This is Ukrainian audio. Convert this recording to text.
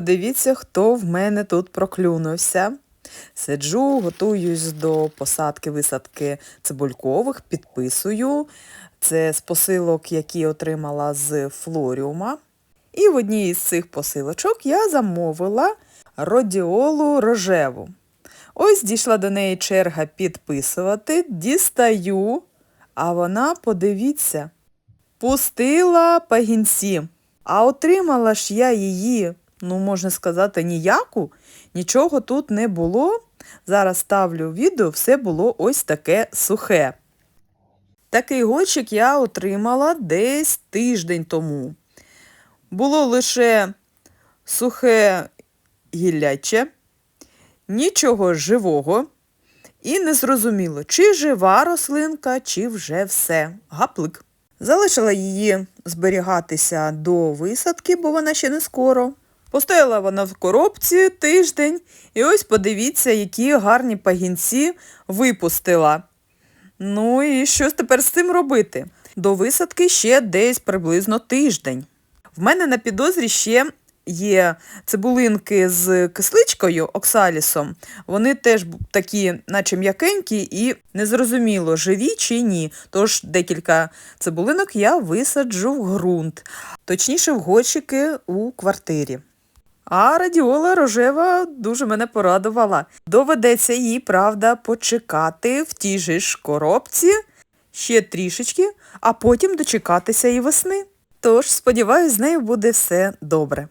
Подивіться, хто в мене тут проклюнувся. Сиджу, готуюсь до посадки, висадки цибулькових, підписую. Це з посилок, які отримала з флоріума. І в одній із цих посилочок я замовила родіолу рожеву. Ось дійшла до неї черга підписувати, дістаю, а вона, подивіться, пустила пагінці. А отримала ж я її, ну, можна сказати, ніяку, нічого тут не було. Зараз ставлю відео, все було ось таке сухе. Такий горщик я отримала десь тиждень тому. Було лише сухе гілляче, нічого живого. І не зрозуміло, чи жива рослинка, чи вже все. Гаплик. Залишила її зберігатися до висадки, бо вона ще не скоро. Постояла вона в коробці тиждень, і ось подивіться, які гарні пагінці випустила. Ну і що тепер з цим робити? До висадки ще десь приблизно тиждень. В мене на підозрі ще є цибулинки з кисличкою, оксалісом. Вони теж такі, наче м'якенькі, і незрозуміло, живі чи ні. Тож декілька цибулинок я висаджу в ґрунт, точніше в горщики у квартирі. А радіола рожева дуже мене порадувала. Доведеться їй, правда, почекати в тій же ж коробці ще трішечки, а потім дочекатися і весни. Тож, сподіваюсь, з нею буде все добре.